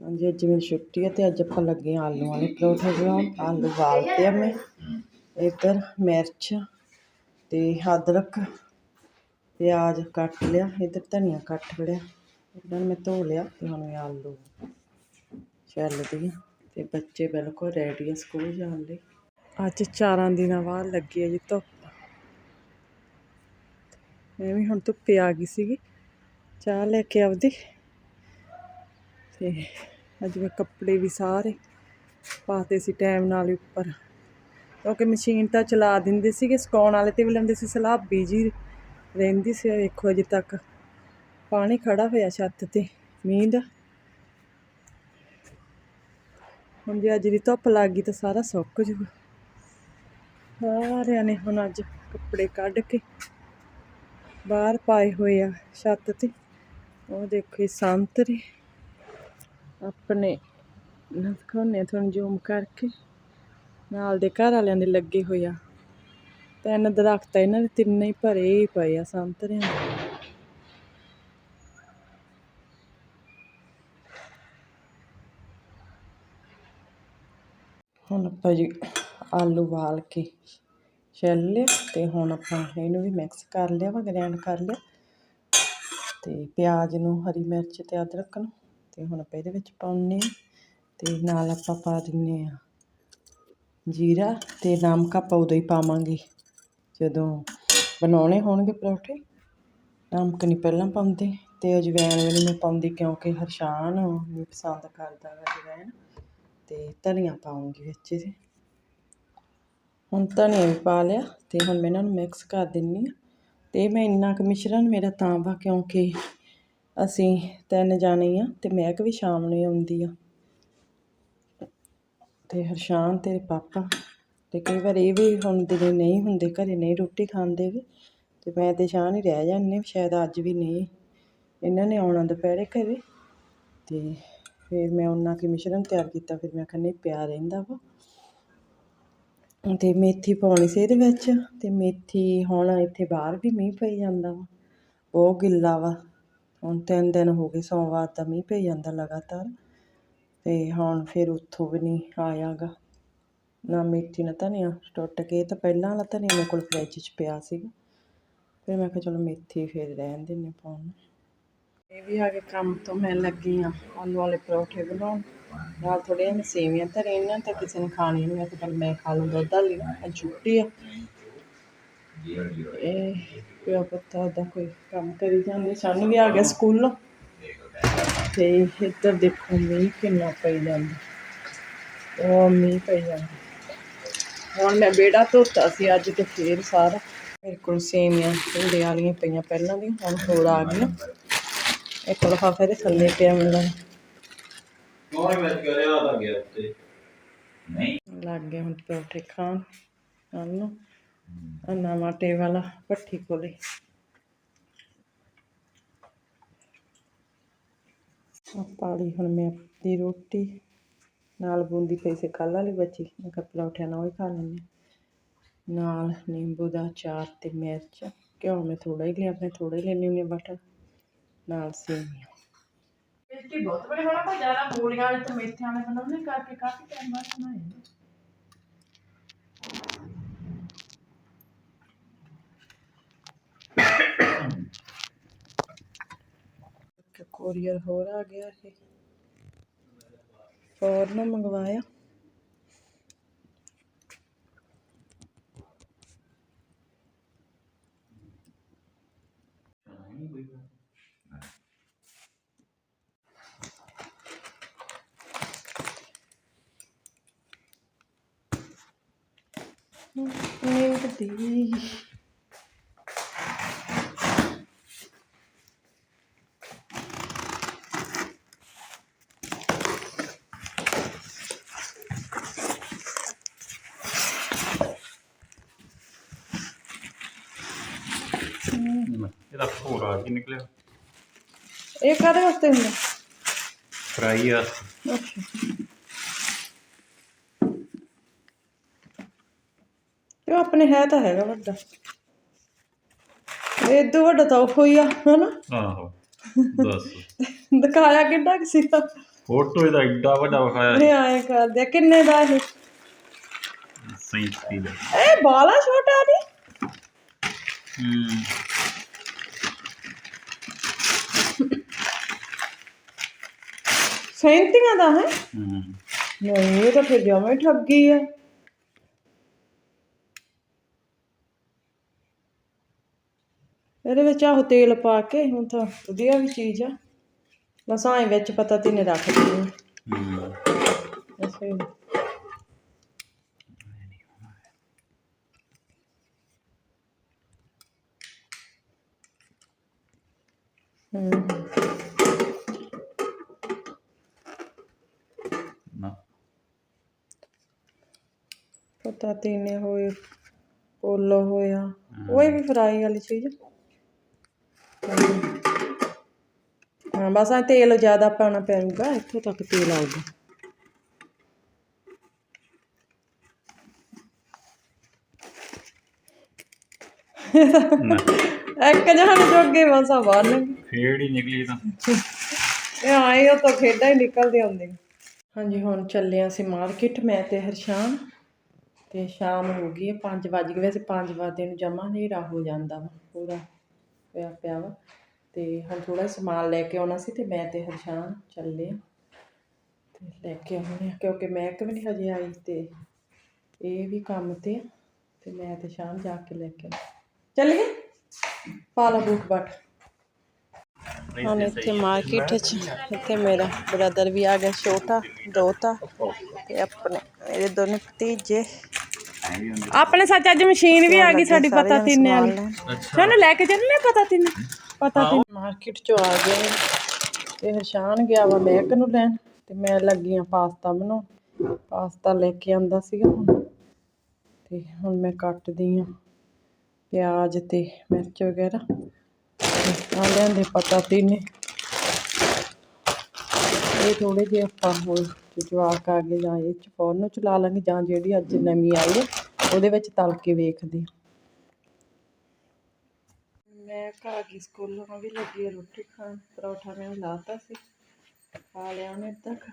ਹਾਂਜੀ, ਅੱਜ ਮੇਰੀ ਛੁੱਟੀ ਹੈ ਅਤੇ ਅੱਜ ਆਪਾਂ ਲੱਗੇ ਹਾਂ ਆਲੂ ਵਾਲੇ ਪਰੌਂਠੇ ਬਣਾਉਣ। ਆਲੂ ਉਬਾਲਤੇ ਆ ਮੈਂ। ਇੱਧਰ ਮਿਰਚ ਅਤੇ ਅਦਰਕ, ਪਿਆਜ਼ ਕੱਟ ਲਿਆ। ਇੱਧਰ ਧਨੀਆ ਕੱਟ ਲਿਆ ਇਹਨਾਂ ਨੂੰ ਮੈਂ ਧੋ ਲਿਆ ਅਤੇ ਹੁਣ ਮੈਂ ਆਲੂ ਛਿੱਲਦੀ ਹਾਂ ਤੇ ਬੱਚੇ ਬਿਲਕੁਲ ਰੈਡੀ ਆ ਸਕੂਲ ਜਾਣ ਲਈ। ਅੱਜ ਚਾਰਾਂ ਦਿਨਾਂ ਬਾਅਦ ਲੱਗੀ ਹੈ ਜੀ ਧੁੱਪ। ਮੈਂ ਵੀ ਹੁਣ ਧੁੱਪੇ ਆ ਗਈ ਸੀਗੀ। ਚਾਹ ਲੈ ਕੇ ਆਪਦੀ ਤੇ ਅੱਜ ਮੈਂ ਕੱਪੜੇ ਵੀ ਸਾਰੇ ਪਾਤੇ ਸੀ ਟਾਈਮ ਨਾਲ ਉੱਪਰ। ਕਿਉਂਕਿ ਮਸ਼ੀਨ ਤਾਂ ਚਲਾ ਦਿੰਦੇ ਸੀਗੇ, ਸੁਕਾਉਣ ਵਾਲੇ ਤੇ ਵੀ ਲੈਂਦੇ ਸੀ, ਸਲਾਹ ਜੀ ਰਹਿੰਦੀ ਸੀ ਵੇਖੋ ਅਜੇ ਤੱਕ। ਪਾਣੀ ਖੜਾ ਹੋਇਆ ਛੱਤ ਤੇ, ਮੀਂਹ ਦਾ। ਹੁਣ ਜੇ ਅੱਜ ਦੀ ਧੁੱਪ ਲੱਗ ਗਈ ਤਾਂ ਸਾਰਾ ਸੁੱਕ ਜੂਗਾ ਸਾਰਿਆਂ ਨੇ ਹੁਣ ਅੱਜ ਕੱਪੜੇ ਕੱਢ ਕੇ ਬਾਹਰ ਪਾਏ ਹੋਏ ਆ ਛੱਤ ਤੇ। ਉਹ ਦੇਖੋ ਇਹ ਸੰਤਰੇ। ਆਪਣੇ ਦਿਖਾਉਂਦੇ ਹਾਂ ਤੁਹਾਨੂੰ ਜ਼ੂਮ ਕਰਕੇ ਨਾਲ ਦੇ ਘਰ ਵਾਲਿਆਂ ਦੇ ਲੱਗੇ ਹੋਏ ਆ। ਤਿੰਨ ਦਰਖਤ ਇਹਨਾਂ ਦੇ ਤਿੰਨੇ ਹੀ ਭਰੇ ਹੀ ਪਏ ਆ ਸੰਤਰਿਆਂ ਦੇ। ਹੁਣ ਆਪਾਂ ਜੀ ਆਲੂ ਉਬਾਲ ਕੇ ਛਿੱਲ ਲਿਆ ਤੇ ਹੁਣ ਆਪਾਂ ਇਹਨੂੰ ਵੀ ਮਿਕਸ ਕਰ ਲਿਆ ਵਾ ਗ੍ਰੈਂਡ ਕਰ ਲਿਆ ਤੇ ਪਿਆਜ਼ ਨੂੰ ਹਰੀ ਮਿਰਚ ਤੇ ਅਦਰਕ ਨੂੰ ਤੇ ਹੁਣ ਆਪਾਂ ਇਹਦੇ ਵਿੱਚ ਪਾਉਣੇ ਆ ਤੇ ਨਾਲ ਆਪਾਂ ਪਾ ਦਿੰਨੇ ਆ ਜੀਰਾ ਤੇ ਨਮਕ ਆਪਾਂ ਉਦੋਂ ਹੀ ਪਾਵਾਂਗੇ। ਜਦੋਂ ਬਣਾਉਣੇ ਹੋਣਗੇ ਪਰੌਂਠੇ, ਨਮਕ ਨਹੀਂ ਪਹਿਲਾਂ ਪਾਉਂਦੇ ਤੇ ਅਜਵਾਇਣ ਵੀ ਮੈਂ ਪਾਉਂਦੀ ਕਿਉਂਕਿ ਹਰਸ਼ਾਨ ਨਹੀਂ ਪਸੰਦ ਕਰਦਾ ਵਾ ਅਜਵਾਇਣ ਤੇ ਧਨੀਆ ਪਾਉਂਗੀ ਵਿੱਚ ਇਹਦੇ। ਹੁਣ ਧਨੀਆ ਵੀ ਪਾ ਲਿਆ ਤੇ ਹੁਣ ਮੈਂ ਇਹਨਾਂ ਨੂੰ ਮਿਕਸ ਕਰ ਦਿੰਨੀ ਆ ਤੇ ਮੈਂ ਇੰਨਾ ਕੁ ਮਿਸ਼ਰਣ ਮੇਰਾ ਤਾਂ ਵਾ ਕਿਉਂਕਿ ਅਸੀਂ ਤਿੰਨ ਜਾਣੇ ਆ ਤੇ ਮਹਿਕ ਵੀ ਸ਼ਾਮ ਨੂੰ ਹੀ ਆਉਂਦੀ ਆ। ਤੇ ਹਰਸ਼ਾਨ ਤੇਰੇ ਪਾਪਾ ਤੇ ਕਈ ਵਾਰ ਇਹ ਵੀ ਹੁਣ ਦਿਨੇ ਨਹੀਂ ਹੁੰਦੇ, ਘਰੇ ਨਹੀਂ ਰੋਟੀ ਖਾਂਦੇ ਵੀ। ਤੇ ਮੈਂ ਤੇ ਸ਼ਾਨ ਹੀ ਰਹਿ ਜਾਂਦੇ ਸ਼ਾਇਦ ਅੱਜ ਵੀ ਨਹੀਂ। ਇਹਨਾਂ ਨੇ ਆਉਣਾ ਦੁਪਹਿਰੇ ਘਰੇ ਤੇ ਫਿਰ ਮੈਂ ਉਹਨਾਂ ਕੀ ਮਿਸ਼ਰਣ ਤਿਆਰ ਕੀਤਾ, ਫਿਰ ਮੈਂ ਕਹਿੰਦੀ ਪਿਆ ਰਹਿੰਦਾ ਵਾ। ਅਤੇ ਮੇਥੀ ਪਾਉਣੀ ਸੀ ਇਹਦੇ ਵਿੱਚ ਅਤੇ ਮੇਥੀ ਹੁਣ ਇੱਥੇ ਬਾਹਰ ਵੀ ਮੀਂਹ ਪਈ ਜਾਂਦਾ ਵਾ, ਬਹੁਤ ਗਿੱਲਾ ਵਾ। ਹੁਣ ਤਿੰਨ ਦਿਨ ਹੋ ਗਏ ਸੋਮਵਾਰ ਦਾ ਮੀਂਹ ਪਈ ਜਾਂਦਾ ਲਗਾਤਾਰ ਅਤੇ ਹੁਣ ਫਿਰ ਉੱਥੋਂ ਵੀ ਨਹੀਂ ਆਇਆ ਗਾ ਨਾ ਮੇਥੀ, ਨਾ ਧਨੀਆ ਟੁੱਟ ਕੇ ਤਾਂ ਪਹਿਲਾਂ ਵਾਲਾ ਧਨੀਆ ਮੇਰੇ ਕੋਲ ਫਰਿੱਜ 'ਚ ਪਿਆ ਸੀਗਾ। ਫਿਰ ਮੈਂ ਕਿਹਾ ਚਲੋ ਮੇਥੀ ਫਿਰ ਰਹਿਣ ਦਿੰਦੇ ਪਾਉਣ ਨੂੰ। ਇਹ ਵੀ ਆ ਕੇ ਕੰਮ ਤੋਂ ਮੈਂ ਲੱਗੀ ਆ ਆਲੂ ਵਾਲੇ ਪਰੌਠੇ ਬਣਾਉਣ। ਨਾਲ ਥੋੜ੍ਹੀਆਂ ਜਿਹੀਆਂ ਸੇਵੀਆਂ ਧਰੀਆਂ ਇਹਨਾਂ ਤਾਂ ਕਿਸੇ ਨੇ ਖਾਣੀਆਂ ਨਹੀਂ ਮੈਂ ਕਿਹਾ ਚੱਲ ਮੈਂ ਖਾ ਲੂੰ ਦੁੱਧ ਵਾਲੀ ਅੱਜ ਛੁੱਟੀ ਆ। ਇਹ ਪਿਓ ਪੁੱਤਾਂ ਦਾ ਕੋਈ ਕੰਮ ਕਰੀ ਜਾਂਦੇ ਸਾਨੂੰ ਵੀ ਆ ਗਿਆ ਸਕੂਲੋਂ। ਤੇ ਇੱਧਰ ਦੇਖੋ ਮੀਂਹ ਕਿੰਨਾ ਪਈ ਜਾਂਦਾ। ਉਹ ਮੀਂਹ ਪਈ ਜਾਂਦਾ। ਹੁਣ ਮੈਂ ਬੇੜਾ ਧੋਤਾ ਸੀ ਅੱਜ ਤੇ ਫੇਰ ਸਾਰਾ। ਮੇਰੇ ਕੋਲ ਸੇਵੀਆਂ ਢੋਲੇ ਵਾਲੀਆਂ ਪਈਆਂ ਪਹਿਲਾਂ ਦੀ ਹੁਣ ਹੋਰ ਆ ਗਈਆਂ। ਇੱਕ ਲਿਫਾਫੇ ਦੇ ਥੱਲੇ ਪਿਆ ਮੈਨੂੰ ਲੱਗਦਾ। ਕੌਣ ਮੈਂ ਕਰਿਆ ਤਾਂ ਗਿਆ ਤੇ? ਨਹੀਂ। ਲੱਗ ਗਏ ਹੁਣ ਪਰੌਠੇ ਖਾਣ। ਕੱਲ ਨੂੰ ਆਹ ਨਵਾਂ ਟੇ ਵਾਲਾ ਭੱਠੀ ਕੋਲੇ ਆਹ ਪਾਲੀ ਹੁਣ ਮੈਂ ਦੀ ਰੋਟੀ ਨਾਲ ਬੂੰਦੀ ਪਈ ਸੀ ਕੱਲ੍ਹ ਵਾਲੀ ਬਚੀ ਮੈਂ ਕਿਹਾ ਪਰੌਠਿਆਂ ਨਾਲ ਉਹ ਹੀ ਖਾ ਲੈਂਦੇ ਹਾਂ। ਨਾਲ ਨਿੰਬੂ ਦਾ ਅਚਾਰ ਤੇ ਮਿਰਚ ਘਿਓ ਮੈਂ ਥੋੜਾ ਹੀ ਲਿਆ ਆਪਣੇ ਥੋੜਾ ਹੀ ਲੈਣੀ ਹੁੰਦੀ ਹਾਂ ਬਟਰ ਨਾਲ ਸੇਵੀਆਂ ਮਿਰਚੀ ਬਹੁਤ ਬੜੇ ਹੋਣਾ ਕੋਈ ਜ਼ਿਆਦਾ ਮੂਲੀਆਂ ਵਾਲੇ ਤੇ ਮੇਥਿਆਂ ਵਾਲੇ ਬਣਾਉਣੇ ਕਰਕੇ ਕਾਫੀ ਟਾਈਮ ਬਾਅਦ ਬਣਾਏ ਨੇ। ਇੱਕ ਕੋਰੀਅਰ ਹੋਰ ਆ ਗਿਆ ਇਹ। ਫੋਰ ਨੂੰ ਮੰਗਵਾਇਆ। ਇਹ ਦੀ ਇਹਦਾ ਭੋਰਾ ਕੀ ਨਿਕਲਿਆ। ਇਹ ਕਾਹਦੇ ਵਾਸਤੇ ਹੁੰਦਾ? ਫਰਾਈ ਆ। ਅੱਛਾ ਇਹ ਆਪਣੇ ਹੈ ਤਾਂ ਹੈਗਾ ਵੱਡਾ। ਇਹ ਇਦੋਂ ਵੱਡਾ ਤਾਂ ਉਹ ਹੀ ਆ ਹਨਾ? ਆਹੋ ਦੱਸ। ਦਿਖਾਇਆ ਕਿੱਡਾ ਕੁ ਸੀਗਾ ਫੋਟੋ ਇਹਦਾ ਐਡਾ ਵੱਡਾ ਵਿਖਾਇਆ ਇਹ ਆਏ ਕਰਦੇ ਆ। ਕਿੰਨੇ ਦਾ ਇਹ? ਸਹੀ ਸਪੀਡ ਇਹ ਬਾਲਾ ਛੋਟਾ ਨਹੀਂ ਹੂੰ। ਸੈਂਤੀਆਂ ਦਾ ਹੈ? ਹੂੰ। ਨਹੀਂ ਇਹ ਤਾਂ ਫਿਰ ਜਮਾਂ ਠੱਗੀ ਆ। ਇਹਦੇ ਵਿੱਚ ਆਹੋ ਤੇਲ ਪਾ ਕੇ ਹੁਣ ਤਾਂ ਵਧੀਆ ਵੀ ਚੀਜ਼ ਆ। ਬਸ ਆਏ ਵਿੱਚ ਪਤਾ ਤੇ ਨਹੀਂ ਰੱਖ ਦਿੰਦੀ ਹੂੰ। ਐਸੇ ਹੀ। ਪਤਾ ਤੀਨੇ ਹੋਏ ਪੋਲੋ ਹੋਇਆ ਉਹ ਵੀ ਫਰਾਈ ਵਾਲੀ ਚੀਜ਼। ਹਾਂ ਬਸ ਆ ਤੇਲ ਜ਼ਿਆਦਾ ਪਾਉਣਾ ਪੈਊਗਾ ਇੱਥੋਂ ਤੱਕ ਤੇਲ ਆਊਗਾ। ਇੱਕ ਜਹਾਨ ਜੋਗੇ ਮਸਾ ਬਣ ਫੇੜ ਹੀ ਨਿਕਲੀ ਤਾਂ। ਇਹ ਆਏ ਉਹ ਤਾਂ ਖੇਡਾਂ ਹੀ ਨਿਕਲਦੇ ਆਉਂਦੇ ਹਾਂਜੀ ਹੁਣ ਚੱਲੇ ਅਸੀਂ ਮਾਰਕੀਟ ਮੈਂ ਤੇ ਹਰਸ਼ਾਨ। ਤੇ ਸ਼ਾਮ ਹੋ ਗਈ ਹੈ 5 ਵਜ ਗਏ। ਵੈਸੇ 5 ਵਜੇ ਨੂੰ ਜਮਾ ਹਨੇਰਾ ਹੋ ਜਾਂਦਾ ਵਾ ਪੂਰਾ ਪਿਆ ਪਿਆ ਵਾ। ਤੇ ਹੁਣ ਥੋੜਾ ਸਮਾਨ ਲੈ ਕੇ ਆਉਣਾ ਸੀ ਤੇ ਮੈਂ ਤੇ ਹਰਸ਼ਾਨ ਚੱਲੇ ਆ ਤੇ ਲੈ ਕੇ ਆਉਣੇ ਆ। ਕਿਉਂਕਿ ਮੈਂ ਵੀ ਨਹੀਂ ਹਜੇ ਆਈ ਤੇ ਇਹ ਵੀ ਕੰਮ ਤੇ ਆ ਤੇ ਮੈਂ ਤੇ ਸ਼ਾਮ ਜਾ ਕੇ ਲੈ ਕੇ ਚੱਲੀਏ? ਪਾ ਲਾ ਬੂਟ ਬਾਟ। ਹੁਣ ਇੱਥੇ ਮਾਰਕੀਟ ਵਿੱਚ ਇੱਥੇ ਮੇਰਾ ਬ੍ਰਦਰ ਵੀ ਆ ਗਿਆ ਛੋਟਾ ਦੋਤਾ ਤੇ ਆਪਣੇ ਮੇਰੇ ਦੋਨੇ ਭਤੀਜੇ ਆਪਣੇ ਸੱਚ ਅੱਜ ਮਸ਼ੀਨ ਵੀ ਆ ਗਈ ਸਾਡੀ ਪਤਾ ਤਿੰਨੇ ਵਾਲੀ। ਸਾਨੂੰ ਲੈ ਕੇ ਚੱਲਣੇ ਪਤਾ ਤਿੰਨ? ਪਤਾ ਤਿੰਨ। ਮਾਰਕੀਟ ਚੋਂ ਆ ਗਏ ਤੇ ਹਰਸ਼ਾਨ ਗਿਆ ਵਾ ਮੈਕ ਨੂੰ ਲੈਣ ਤੇ ਮੈਂ ਲੱਗੀ ਆ ਪਾਸਤਾ ਬਣਾਉਣ। ਪਾਸਤਾ ਲੈ ਕੇ ਆਂਦਾ ਸੀਗਾ ਹੁਣ। ਤੇ ਹੁਣ ਮੈਂ ਕੱਟਦੀ ਆ ਪਿਆਜ਼ ਤੇ ਮਿਰਚ ਵਗੈਰਾ। ਆ ਲਿਆਂਦੇ ਪਤਾ ਤਿੰਨੇ। ਇਹ ਥੋੜੇ ਜਿਹੇ ਆਪਾਂ ਹੁਣ ਜਵਾਕ ਆ ਗਏ ਜਾਂ ਇਹ ਚ ਫੋਰਨ ਨੂੰ ਚਲਾ ਲਾਂਗੇ ਜਾਂ ਜਿਹੜੀ ਅੱਜ ਨਵੀਂ ਆਈ ਹੈ, ਉਹਦੇ ਵਿੱਚ ਤਲ ਕੇ ਵੇਖਦੇ ਹਾਂ। ਮੈਂ ਘਾ ਗਈ ਸਕੂਲੋਂ ਵੀ ਲੱਗੀ ਰੋਟੀ ਖਾਣ, ਪਰੌਠਾ ਮੈਂ ਲਾਤਾ ਸੀ, ਖਾ ਲਿਆ ਉਹਨੇ ਤੱਕ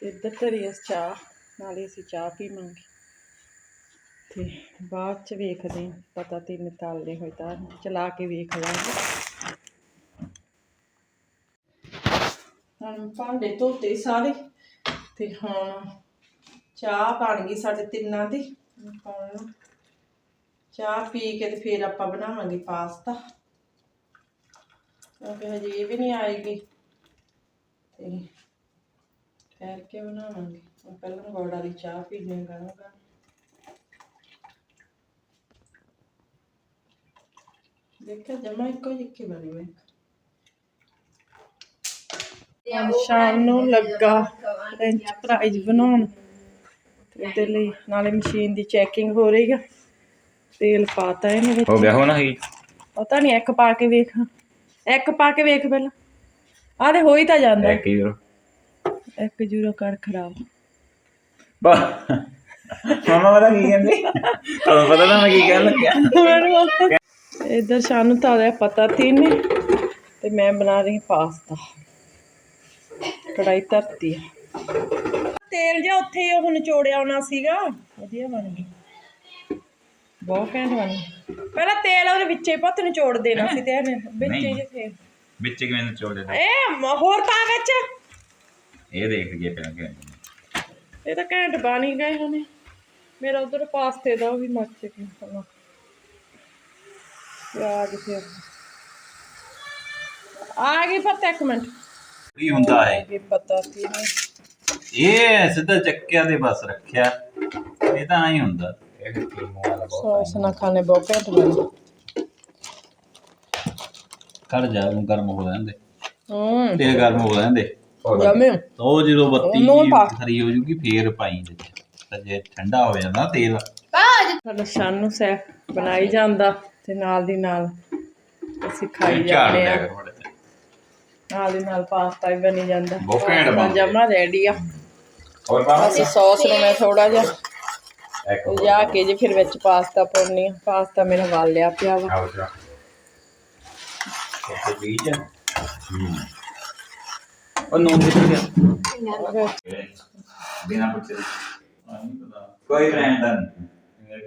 ਤੇ ਇੱਧਰ ਧਰੀ ਆ ਚਾਹ, ਨਾਲੇ ਅਸੀਂ ਚਾਹ ਪੀਵਾਂਗੇ। ਤੇ ਬਾਅਦ ਚ ਵੇਖਦੇ ਹਾਂ, ਪਤਾ ਤਿੰਨ ਤਾਲਦੇ ਹੋਏ ਤਾਂ ਚਲਾ ਕੇ ਵੇਖ ਲਾਂਗੇ। ਹੁਣ ਭਾਂਡੇ ਧੋਤੇ ਸਾਰੇ। ਤੇ ਹੁਣ ਚਾਹ ਬਣ ਗਈ ਸਾਡੇ ਤਿੰਨਾਂ ਦੀ। ਹੁਣ ਚਾਹ ਪੀ ਕੇ ਤੇ ਫਿਰ ਆਪਾਂ ਬਣਾਵਾਂਗੇ ਪਾਸਤਾ। ਕਿਉਂਕਿ ਹਜੇ ਇਹ ਵੀ ਨਹੀਂ ਆਏਗੀ। ਤੇ ਠਹਿਰ ਕੇ ਬਣਾਵਾਂਗੇ। ਪਹਿਲਾਂ ਗੁੜ ਵਾਲੀ ਚਾਹ ਪੀ ਲਿਆ ਕਰਾਂਗਾ ਦੇਖਿਆ ਜਮਾ ਇੱਕੋ ਜਿਹੀ ਬਣੀ ਮੈਂ ਸ਼ਾਮ ਨੂੰ ਲੱਗਾ ਫ੍ਰੈਂਚ ਫਰਾਈਜ਼ ਬਣਾਉਣ। ਤੇ ਉਹਦੇ ਲਈ ਨਾਲੇ ਮਸ਼ੀਨ ਦੀ ਚੈਕਿੰਗ ਹੋ ਰਹੀ ਆ। ਤੇਲ ਪਾਤਾ ਇਹਨੇ ਵਿੱਚ। ਹੋ ਗਿਆ ਹੋ ਨਾ ਹੀ ਪਤਾ ਨਹੀਂ ਇੱਕ ਪਾ ਕੇ ਵੇਖ। ਇੱਕ ਪਾ ਕੇ ਵੇਖ ਪਹਿਲਾਂ। ਆਹ ਤੇ ਹੋ ਹੀ ਤਾਂ ਜਾਂਦਾ। ਇੱਕ ਯੂਰੋ ਇੱਕ ਜੂਰੋ ਕਰ ਖਰਾਬ। ਬਾ। ਮਾਮਾ ਪਤਾ ਕੀ ਕਹਿੰਦੇ? ਤੁਹਾਨੂੰ ਪਤਾ ਨਾ ਮੈਂ ਕੀ ਕਹਿਣ ਲੱਗਿਆ। ਇਧਰ ਸ਼ਾਨੂ ਤਾਂ ਪਤਾ ਤਿੰਨ ਤੇ ਮੈਂ ਬਣਾ ਰਹੀ ਪਾਸਤਾ। ਕੜਾਈ ਧਰਤੀ ਆ। ਤੇਲ ਜਿਹਾ ਉੱਥੇ ਹੀ ਉਹ ਨਿਚੋੜਿਆ ਆਉਣਾ ਸੀਗਾ। ਵਧੀਆ ਬਣ ਗਈ। ਬਹੁਤ ਘੈਂਟ ਬਣ ਗਈ। ਪਹਿਲਾਂ ਤੇਲ ਉਹਦੇ ਵਿੱਚ ਪੁੱਤ ਨਿਚੋੜ ਦੇਣਾ ਸੀ ਤੇ ਇਹਨੇ ਵਿੱਚ ਫੇਰ। ਵਿੱਚ ਕਿਵੇਂ ਨਿਚੋੜ ਦੇ ਇਹ ਮ- ਹੋਰ ਪਾ ਵਿੱਚ? ਇਹ ਦੇਖ ਗਏ ਪਹਿਲਾਂ ਕਿ ਇਹ ਤਾਂ ਘੈਂਟ ਬਣ ਹੀ ਗਏ ਹਨੇ ਮੇਰਾ ਉਧਰ ਪਾਸਤੇ ਦਾ ਉਹ ਵੀ ਮੱਚ ਗਿਆ ਪਿਆਜ਼ ਫਿਰ। ਆ ਗਈ ਪਤਾ ਇੱਕ ਮਿੰਟ। ਕੀ ਹੁੰਦਾ ਹੈ? ਇਹ ਪਤਾ ਸੀ ਨਹੀਂ। ਇਹ ਸਿੱਧਾ ਚੱਕਿਆ ਤੇ ਬਸ ਰੱਖਿਆ। ਇਹ ਤਾਂ ਐਂ ਹੁੰਦਾ। ਇਹ ਕੀਮੋ ਵਾਲਾ ਬਹੁਤ ਸੌਸ ਨਾ ਖਾਣੇ ਬਹੁਤ ਘੈਂਟ ਬਣੇ ਕਰ ਜਾ ਉਹਨੂੰ ਗਰਮ ਹੋ ਜਾਂਦੇ ਹੂੰ। ਤੇਲ ਗਰਮ ਹੋ ਜਾਂਦੇ ਜਮੇ। ਉਹ ਜਦੋਂ ਬੱਤੀ। ਖਰੀ ਹੋ ਜੂਗੀ ਫੇਰ ਪਾਈ ਤੇ ਜੇ ਠੰਡਾ ਹੋ ਜਾਂਦਾ ਤੇਲ। ਸਾਡਾ ਸ਼ਾਨੂ ਸੈਫ ਬਣਾਈ ਜਾਂਦਾ ਤੇ ਨਾਲ ਦੀ ਨਾਲ ਅਸੀਂ ਖਾਈ ਜਾਂਦੇ ਆ। ਨਾਲ ਦੀ ਨਾਲ ਪਾਸਤਾ ਵੀ ਬਣੀ ਜਾਂਦਾ। ਬਹੁਤ ਘੈਂਟ ਬਣਦਾ। ਜਮਾ ਰੈਡੀ ਆ। ਹੋਰ ਬਾਬਾ ਅਸੀਂ ਸੌਸ ਨੂੰ ਮੈਂ ਥੋੜਾ ਜਿਹਾ ਇੱਕ ਲਿਆ ਕੇ ਜੇ ਫਿਰ ਵਿੱਚ ਪਾਸਤਾ ਪਾਉਣੀ ਆ ਪਾਸਤਾ ਮੇਰਾ ਵਾਲ ਲਿਆ ਪਿਆ ਵਾ। ਆਓ ਜਾ। ਤੇ ਬੀਜ ਹੂੰ। ਉਹ ਨੋਨ ਕਿੱਥੇ ਗਿਆ ਬਿਨਾ ਪੁੱਛੇ। ਕੋਈ ਨਹੀਂ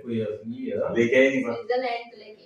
ਕੋਈ ਅਸਲੀ ਹੈ ਲਿਖਿਆ ਹੀ ਨਹੀਂ। ਪਰ ਸਵਿਟਜ਼ਰਲੈਂਡ ਤੋਂ ਲੈ ਕੇ